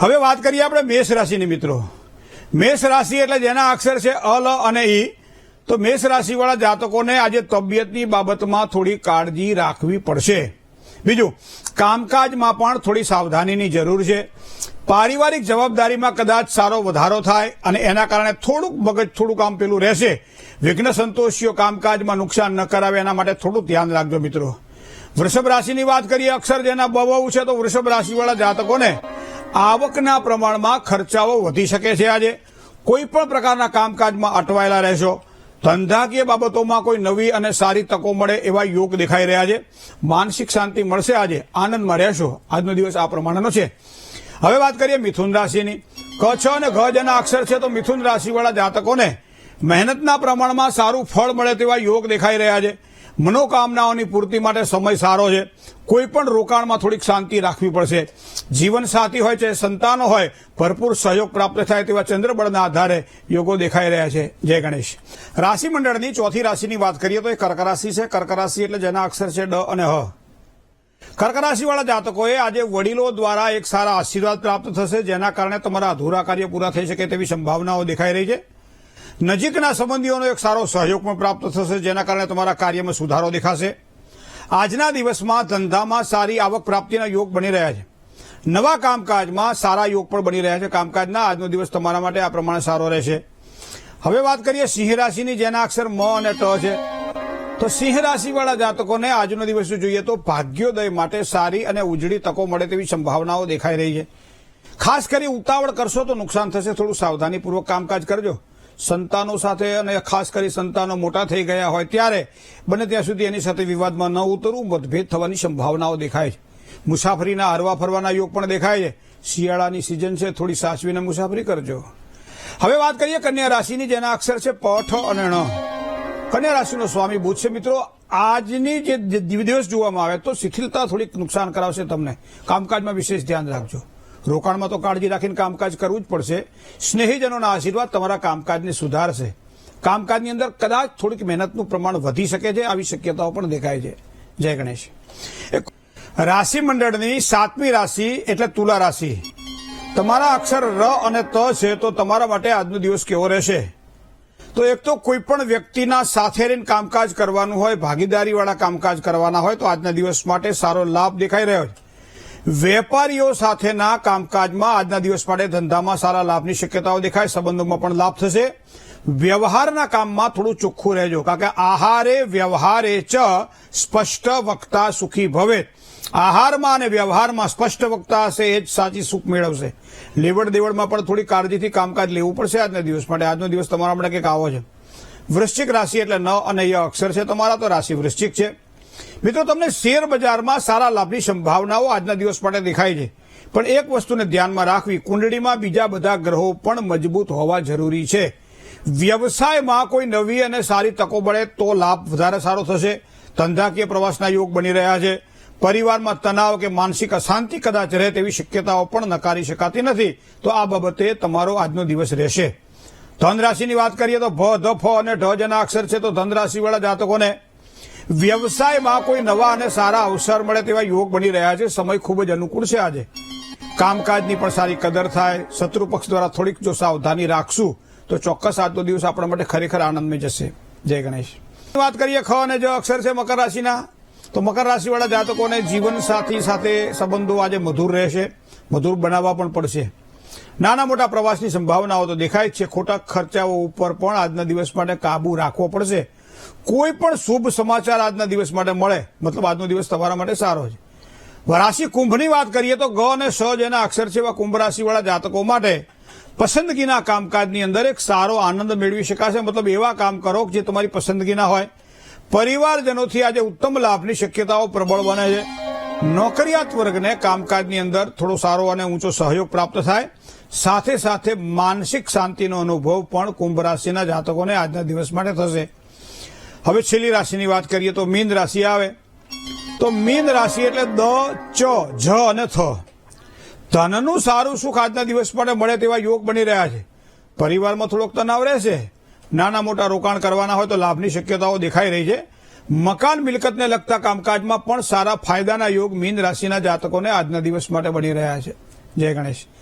હવે વાત કરીએ આપણે મેષ રાશિની મિત્રો. મેષ રાશિ એટલે જેના અક્ષર છે અ અને ઈ. તો મેષ રાશિવાળા જાતકોને આજે તબિયતની બાબતમાં થોડી કાળજી રાખવી પડશે. બીજું, કામકાજમાં પણ થોડી સાવધાનીની જરૂર છે. પારિવારિક જવાબદારીમાં કદાચ સારો વધારો થાય અને એના કારણે થોડુંક મગજ થોડું કામ પેલું રહેશે. વિઘ્ન સંતોષીઓ કામકાજમાં નુકસાન ન કરાવે એના માટે થોડું ધ્યાન રાખજો મિત્રો. વૃષભ રાશિની વાત કરીએ અક્ષર જેના બહુ છે તો વૃષભ રાશિવાળા જાતકોને આવકના પ્રમાણમાં ખર્ચાઓ વધી શકે છે આજે. કોઈ પણ પ્રકારના કામકાજમાં અટવાયેલા રહેશો. ધંધાકીય બાબતોમાં કોઈ નવી અને સારી તકો મળે એવા યોગ દેખાઈ રહ્યા છે. માનસિક શાંતિ મળશે આજે. આનંદમાં રહેશો. આજનો દિવસ આ પ્રમાણેનો છે. હવે વાત કરીએ મિથુન રાશિની. ક, છ અને ઘ જેના અક્ષર છે તો મિથુન રાશિવાળા જાતકોને મહેનતના પ્રમાણમાં સારું ફળ મળે તેવા યોગ દેખાઈ રહ્યા છે. મનોકામનાઓની પૂર્તિ માટે સમય સારો છે. કોઈ પણ રોકાણમાં થોડીક શાંતિ રાખવી પડશે. જીવન સાથી હોય છે, સંતાનો હોય, ભરપૂર સહયોગ પ્રાપ્ત થાય તેવા ચંદ્રબળના આધારે યોગો દેખાઈ રહ્યા છે. જય ગણેશ. રાશિ મંડળની ચોથી રાશિની વાત કરીએ તો એ કર્ક રાશિ છે. કર્ક રાશિ એટલે જેના અક્ષર છે ડ અને હ. કર્ક રાશિવાળા જાતકોએ આજે વડીલો દ્વારા એક સારા આશીર્વાદ પ્રાપ્ત થશે, જેના કારણે તમારા અધૂરા કાર્ય પૂરા થઈ શકે તેવી સંભાવનાઓ દેખાઈ રહી છે. નજીકના સંબંધીઓનો એક સારો સહયોગ પણ પ્રાપ્ત થશે, જેના કારણે તમારા કાર્યમાં સુધારો દેખાશે. આજના દિવસમાં ધંધામાં સારી આવક પ્રાપ્તિના યોગ બની રહ્યા છે. નવા કામકાજમાં સારા યોગ પણ બની રહ્યા છે. કામકાજના આજનો દિવસ તમારા માટે આ પ્રમાણે સારો રહેશે. હવે વાત કરીએ સિંહ રાશિની, જેના અક્ષર મ અને ટ છે. તો સિંહ રાશિવાળા જાતકોને આજનો દિવસ જોઈએ તો ભાગ્યોદય માટે સારી અને ઉજળી તકો મળે તેવી સંભાવનાઓ દેખાઈ રહી છે. ખાસ કરી ઉતાવળ કરશો તો નુકસાન થશે. થોડું સાવધાનીપૂર્વક કામકાજ કરજો. સંતાનો સાથે અને ખાસ કરી સંતાનો મોટા થઈ ગયા હોય ત્યારે બને ત્યાં સુધી એની સાથે વિવાદમાં ન ઉતરવું, મતભેદ થવાની સંભાવનાઓ દેખાય છે. મુસાફરીના હરવા ફરવાના યોગ પણ દેખાય છે. શિયાળાની સિઝન છે, થોડી સાચવીને મુસાફરી કરજો. હવે વાત કરીએ કન્યા રાશિની, જેના અક્ષર છે પઠ અને ણ. કન્યા રાશિનો સ્વામી બુધ છે મિત્રો, આજની જે દિવ- દિવસ જોવામાં આવે તો શિથિલતા થોડીક નુકસાન કરાવશે તમને. કામકાજમાં વિશેષ ધ્યાન રાખજો. રોકાણમાં તો કાળજી રાખીને કામકાજ કરવું જ પડશે. સ્નેહીજનોના આશીર્વાદ તમારા કામકાજને સુધારશે. કામકાજની અંદર કદાચ થોડીક મહેનતનું પ્રમાણ વધી શકે છે, આવી શક્યતાઓ પણ દેખાય છે. જય ગણેશ. રાશિ મંડળની સાતમી રાશિ એટલે તુલા રાશિ. તમારા અક્ષર ર અને ત છે તો તમારા માટે આજનો દિવસ કેવો રહેશે? તો એક તો કોઈ પણ વ્યક્તિના સાથે રહીને કામકાજ કરવાનું હોય, ભાગીદારીવાળા કામકાજ કરવાના હોય, તો આજના દિવસ માટે સારો લાભ દેખાઈ રહ્યો છે. વેપારીઓ સાથેના કામકાજમાં આજના દિવસ માટે ધંધામાં સારા લાભની શક્યતાઓ દેખાય, સંબંધોમાં પણ લાભ થશે. વ્યવહારના કામમાં થોડું ચોખ્ખું રહેજો, કારણ કે આહારે વ્યવહારે ચ સ્પષ્ટ વક્તા સુખી ભવે. આહારમાં અને વ્યવહારમાં સ્પષ્ટ વક્તા હશે, એ જ સાચી સુખ મેળવશે. લેવડ દેવડમાં પણ થોડી કાળજીથી કામકાજ લેવું પડશે આજના દિવસ માટે. આજનો દિવસ તમારા માટે કંઈક આવો છે. વૃશ્ચિક રાશિ એટલે ન અને ય અક્ષર છે તમારા, તો રાશિ વૃશ્ચિક છે. મિત્રો, તમને શેર બજારમાં સારા લાભની સંભાવનાઓ આજના દિવસ માટે દેખાય છે. પણ એક વસ્તુને ધ્યાનમાં રાખવી, કુંડળીમાં બીજા બધા ગ્રહો પણ મજબૂત હોવા જરૂરી છે. વ્યવસાયમાં કોઈ નવી અને સારી તકો મળે તો લાભ વધારે સારો થશે. ધંધાકીય પ્રવાસના યોગ બની રહ્યા છે. પરિવારમાં તણાવ કે માનસિક અશાંતિ કદાચ રહે તેવી શક્યતાઓ પણ નકારી શકાતી નથી. તો આ બાબતે તમારો આજનો દિવસ રહેશે. ધન રાશિની વાત કરીએ તો ભ, ધ, ફ અને ઢ જેના અક્ષર છે, તો ધનરાશિવાળા જાતકોને વ્યવસાયમાં કોઈ નવા અને સારા અવસર મળે તેવા યોગ બની રહ્યા છે. સમય ખૂબ જ અનુકૂળ છે આજે. કામકાજની પણ સારી કદર થાય. શત્રુ પક્ષ દ્વારા થોડીક જો સાવધાની રાખશું, તો ચોક્કસ આજનો દિવસ આપણા માટે ખરેખર આનંદમય જશે. જય ગણેશ. વાત કરીએ ખ અને જ અક્ષર છે મકર રાશિના. તો મકર રાશિવાળા જાતકોને જીવન સાથી સાથે સંબંધો આજે મધુર રહેશે. મધુર બનાવવા પણ પડશે. નાના મોટા પ્રવાસની સંભાવનાઓ તો દેખાય છે. ખોટા ખર્ચાઓ ઉપર પણ આજના દિવસ માટે કાબુ રાખવો પડશે. કોઈ પણ શુભ સમાચાર આજના દિવસ માટે મળે, મતલબ આજનો દિવસ તમારા માટે સારો છે. રાશિ કુંભની વાત કરીએ તો ગ અને સ જેના અક્ષર છે એવા કુંભ રાશિવાળા જાતકો માટે પસંદગીના કામકાજની અંદર એક સારો આનંદ મેળવી શકાશે. મતલબ એવા કામ કરો જે તમારી પસંદગીના હોય. પરિવારજનોથી આજે ઉત્તમ લાભની શક્યતાઓ પ્રબળ બને છે. નોકરિયાત વર્ગને કામકાજની અંદર થોડો સારો અને ઊંચો સહયોગ પ્રાપ્ત થાય. સાથે સાથે માનસિક શાંતિનો અનુભવ પણ કુંભ રાશિના જાતકોને આજના દિવસ માટે થશે. હવે છેલ્લી રાશિની વાત કરીએ તો મીન રાશિ આવે. તો મીન રાશિ એટલે દ, ચ, જ અને થ. ધનનું સારું સુખ આજના દિવસ માટે મળે તેવા યોગ બની રહ્યા છે. પરિવારમાં થોડોક તણાવ રહેશે. નાના મોટા રોકાણ કરવાના હોય તો લાભની શક્યતાઓ દેખાઈ રહી છે. મકાન મિલકતને લગતા કામકાજમાં પણ સારા ફાયદાના યોગ મીન રાશિના જાતકોને આજના દિવસ માટે બની રહ્યા છે. જય ગણેશ.